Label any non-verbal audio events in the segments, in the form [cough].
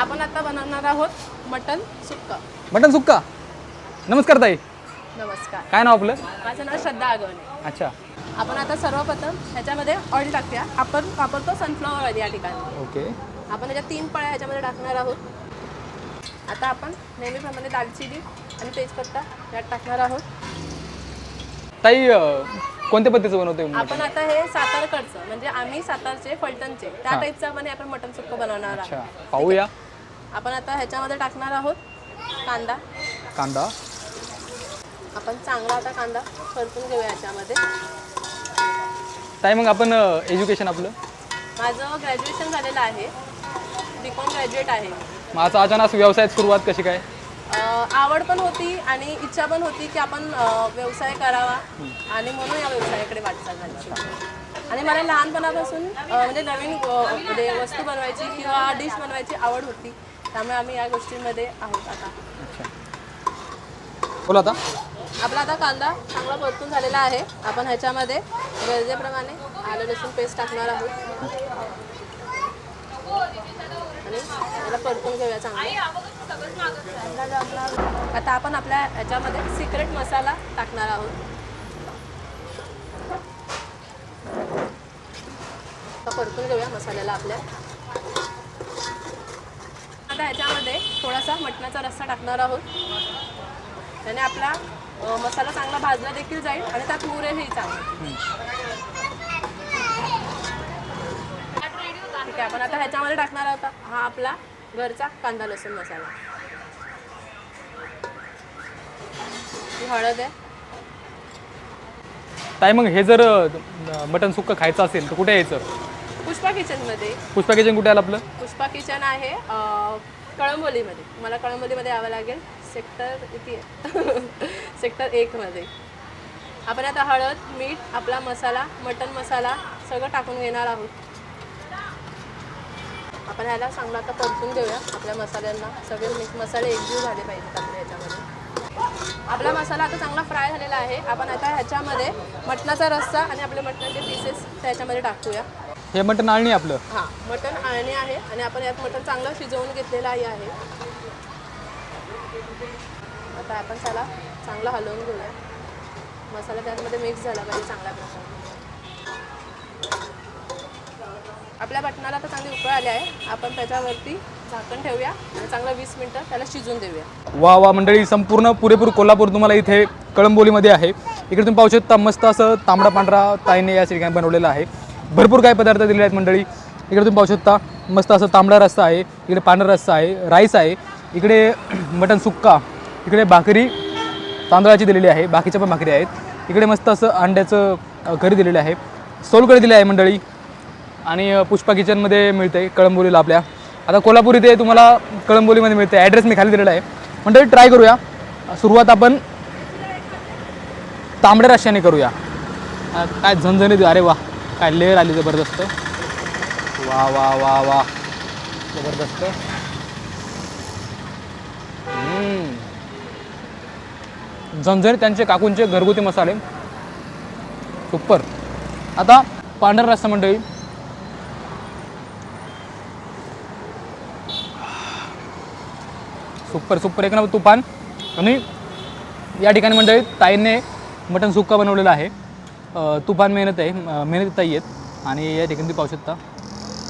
आपण आता बनवणार आहोत मटन सुक्का. मटन सुक्का? नमस्कार ताई. नमस्कार. काय नाव आपलं? माझं नाव श्रद्धा आगवणे. अच्छा. आपण आता सर्वप्रथम ह्याच्यामध्ये ऑइल टाकूया. आपण वापरतो सनफ्लॉवर ऑइल या ठिकाणी. ओके. आपण ह्याच्या तीन पळ्या ह्याच्यामध्ये टाकणार आहोत. आता आपण नेहमीप्रमाणे दालचिनी आणि तेजपत्ता यात टाकणार आहोत. ताई अं, कोणत्या पद्धतीचं बनवतोय मटण? आपण आता हे सातारकडचं म्हणजे आम्ही सातारचे फलटणचे त्या हा. टाईपचं आपण हे आपण मटन सुक्क बनवणार अच्छा. आहोत पाहूया. आपण आता ह्याच्यामध्ये टाकणार आहोत कांदा. कांदा. आपण चांगला आता कांदा परतून घेऊया ह्याच्यामध्ये ताई मग आपण एज्युकेशन आपलं? माझं ग्रॅज्युएशन झालेलं आहे. बी कॉम ग्रॅज्युएट आहे. मग आता अचानक व्यवसायात सुरुवात कशी काय? अं, आवड पण होती आणि इच्छा पण होती की आपण अं, व्यवसाय करावा आणि म्हणून या व्यवसायाकडे वाटचाल झाली. आणि मला लहानपणापासून अं, म्हणजे नवीन अं, म्हणजे वस्तू बनवायची किंवा डिश बनवायची आवड होती. त्यामुळे आम्ही या गोष्टींमध्ये आहोत आता. बोला आता. आपला आता कांदा चांगला परतून झालेला आहे. आपण ह्याच्यामध्ये गरजेप्रमाणे आलं लसूण पेस्ट टाकणार आहोत. आणि परतून घेऊया चांगलं. आता आपण आपल्या ह्याच्यामध्ये सिक्रेट मसाला टाकणार आहोत. परतून घेऊया मसाल्याला आपल्या आता ह्याच्यामध्ये थोडासा मटणाचा रस्सा टाकणार आहोत. त्याने आपला मसाला चांगला भाजला देखील जाईल आणि त्यात मुरेही चांगले. ठीक आहे आपण आता ह्याच्यामध्ये टाकणार आहोत हा आपला घरचा कांदा लसूण मसाला. ही हळद आहे. ताई मग हे जर अं, मटण सुक्का खायचं असेल तर कुठे यायचं पुष्पा किचनमध्ये पुष्पा किचन कुठे आलं आपलं? पुष्पा किचन आहे कळंबोलीमध्ये. मला कळंबोलीमध्ये यावं लागेल. सेक्टर किती आहे [laughs] सेक्टर एकमध्ये. आपण आता हळद मीठ आपला मसाला मटन मसाला सगळं टाकून घेणार आहोत. आपण ह्याला चांगलं आता परतून घेऊया. आपल्या मसाल्यांना सगळे मिक्स मसाले एकजीव झाले पाहिजेत आपल्या ह्याच्यामध्ये. आपला मसाला आता चांगला फ्राय झालेला आहे. आपण आता ह्याच्यामध्ये मटणाचा रस्सा आणि आपले मटणाचे पीसेस त्याच्यामध्ये टाकूया. हे मटण आळणी आपलं. हां मटण आळणी आहे आणि आपण यात मटण चांगलं शिजवून घेतलेलं आहे. आता आपण त्याला चांगलं हलवून घेऊया. मसाला त्यामध्ये मिक्स झाला पाहिजे चांगल्या प्रकारे. आपल्या मटणाला आता चांगली उकळ आली आहे. आपण त्याच्यावरती झाकण ठेवूया आणि चांगलं वीस मिनटं त्याला शिजून देऊया. वा वा मंडळी संपूर्ण पुरेपूर कोल्हापूर तुम्हाला इथे कळंबोलीमध्ये आहे. इकडे तुम्ही पाहू शकता मस्त असं तांबडा पांढरा ताईने या ठिकाणी बनवलेलं आहे. भरपूर काही पदार्थ दिलेले आहेत मंडळी. इकडे तुम्ही पाहू शकता मस्त असं तांबडा रस्सा आहे इकडे पांढरा रस्सा आहे राईस आहे इकडे [clears throat] मटण सुक्का इकडे भाकरी तांदळाची दिलेली आहे बाकीच्या पण भाकरी आहेत. इकडे मस्त असं अंड्याचं घरी करी दिलेलं आहे. सोलकढी दिले आहे मंडळी. आणि पुष्पा किचनमध्ये मिळते कळंबोलीला आपल्या. आता कोल्हापूर इथे तुम्हाला कळंबोलीमध्ये मिळते. ॲड्रेस मी खाली दिलेला आहे. मंडळी ट्राय करूया. सुरुवात आपण तांबड्या रश्याने करूया. काय झणझणीत अरे वा. काय लेअर आली जबरदस्त. वा वा वा वा. जबरदस्त. झंझर त्यांचे काकूंचे घरगुती मसाले. सुपर. आता पांढरा रस्सा मंडळी. Super super. एक ना तुफान. आणि या ठिकाणी मंडळी ताईने मटण सुक्का बनवलेलं आहे. तुफान मेहनत आहे मेहनत ताई आहेत. आणि या ठिकाणी तुम्ही पाहू शकता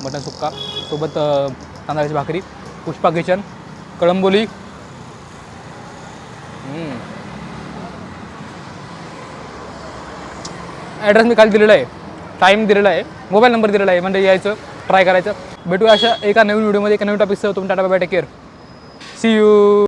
मटण सुक्का. सोबत तांदळाची भाकरी पुष्पा किचन कळंबोली. ॲड्रेस मी खाली दिलेला आहे. टाईम दिलेला आहे. मोबाईल नंबर दिलेला आहे. म्हणजे यायचं ट्राय करायचं. भेटूया अशा एका नवीन व्हिडिओमध्ये एका नवीन टॉपिकसह तुम्ही tata bye take care see you